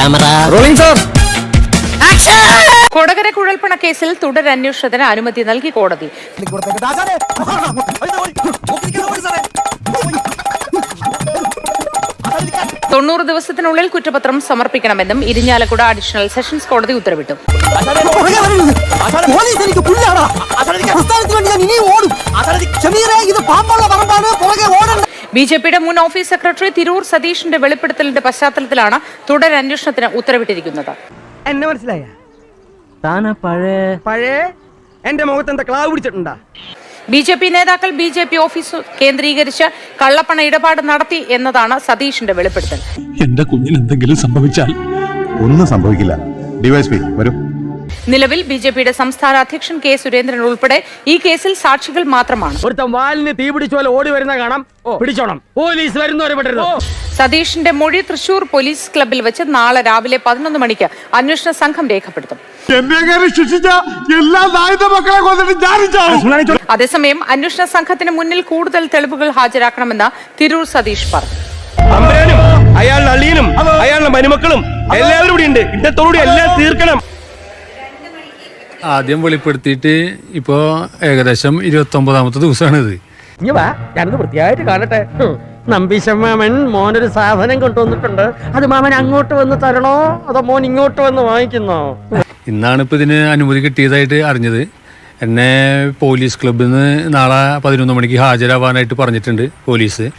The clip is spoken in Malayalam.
ക്യാമറ. Rolling action! കൊടകര കുഴൽപ്പണ കേസിൽ തുടരന്വേഷണത്തിന് അനുമതി നൽകി കോടതി. തൊണ്ണൂറ് ദിവസത്തിനുള്ളിൽ കുറ്റപത്രം സമർപ്പിക്കണമെന്നും ഇരിഞ്ഞാലക്കുട അഡീഷണൽ സെഷൻസ് കോടതി ഉത്തരവിട്ടു. ബി ജെ പിയുടെ മുൻ ഓഫീസ് സെക്രട്ടറി തിരൂർ സതീഷിന്റെ വെളിപ്പെടുത്തലിന്റെ പശ്ചാത്തലത്തിലാണ് തുടർ അന്വേഷണത്തിന് ഉത്തരവിട്ടിരിക്കുന്നത്. എന്നെ മനസ്സിലായ? പഴയ പഴയ? എന്റെ മുഖത്ത് എന്താ ക്ലാവ് പിടിച്ചിട്ടുണ്ടാ? ബി ജെ പി നേതാക്കൾ ബി ജെ പി ഓഫീസ് കേന്ദ്രീകരിച്ച് കള്ളപ്പണ ഇടപാട് നടത്തി എന്നതാണ് സതീഷിന്റെ വെളിപ്പെടുത്തൽ. എന്റെ കുഞ്ഞിന് എന്തെങ്കിലും സംഭവിച്ചാൽ ഒന്നും സംഭവിക്കില്ല. ഡിവൈസ് വരൂ. നിലവിൽ ബി ജെ പിയുടെ സംസ്ഥാന അധ്യക്ഷൻ കെ സുരേന്ദ്രൻ ഉൾപ്പെടെ ഈ കേസിൽ സാക്ഷികൾ മാത്രമാണ്. ഒരുത്തൻ വാലിന് തീ ഓടി വരുന്ന കാണാം. പിടിച്ചോണം. പോലീസ് വരുന്നവരെ സതീഷിന്റെ മൊഴി തൃശൂർ പോലീസ് ക്ലബിൽ വെച്ച് നാളെ രാവിലെ പതിനൊന്ന് മണിക്ക് അന്വേഷണ സംഘം രേഖപ്പെടുത്തും. അതേസമയം അന്വേഷണ സംഘത്തിന് മുന്നിൽ കൂടുതൽ തെളിവുകൾ ഹാജരാക്കണമെന്ന് തിരൂർ സതീഷ് പറഞ്ഞു. അയാളുടെ അളിയനും അയാളുടെ മരുമക്കളും എല്ലാവരും ഇവിടെ ഉണ്ട്. ഇന്നത്തോടുകൂടി എല്ലാം തീർക്കണം. ആദ്യം വെളിപ്പെടുത്തിയിട്ട് ഇപ്പോൾ ഏകദേശം ഇരുപത്തൊമ്പതാമത്തെ ദിവസമാണിത്. ഇനി വാ ഞാനത് വൃത്തിയായിട്ട് കാണട്ടെ. ഹും. നമ്പീശൻ മാമൻ മോനൊരു സാധനം കൊണ്ടുവന്നിട്ടുണ്ട്. അത് മാമൻ അങ്ങോട്ട് വന്ന് തരണോ? അതോ മോൻ ഇങ്ങോട്ട് വന്ന് വാങ്ങിക്കുന്നോ? ഇന്നാണ് ഇപ്പൊ ഇതിന് അനുമതി കിട്ടിയതായിട്ട് അറിഞ്ഞത്. എന്നെ പോലീസ് ക്ലബിൽ നിന്ന് നാളെ പതിനൊന്ന് മണിക്ക് ഹാജരാവാനായിട്ട് പറഞ്ഞിട്ടുണ്ട് പോലീസ്.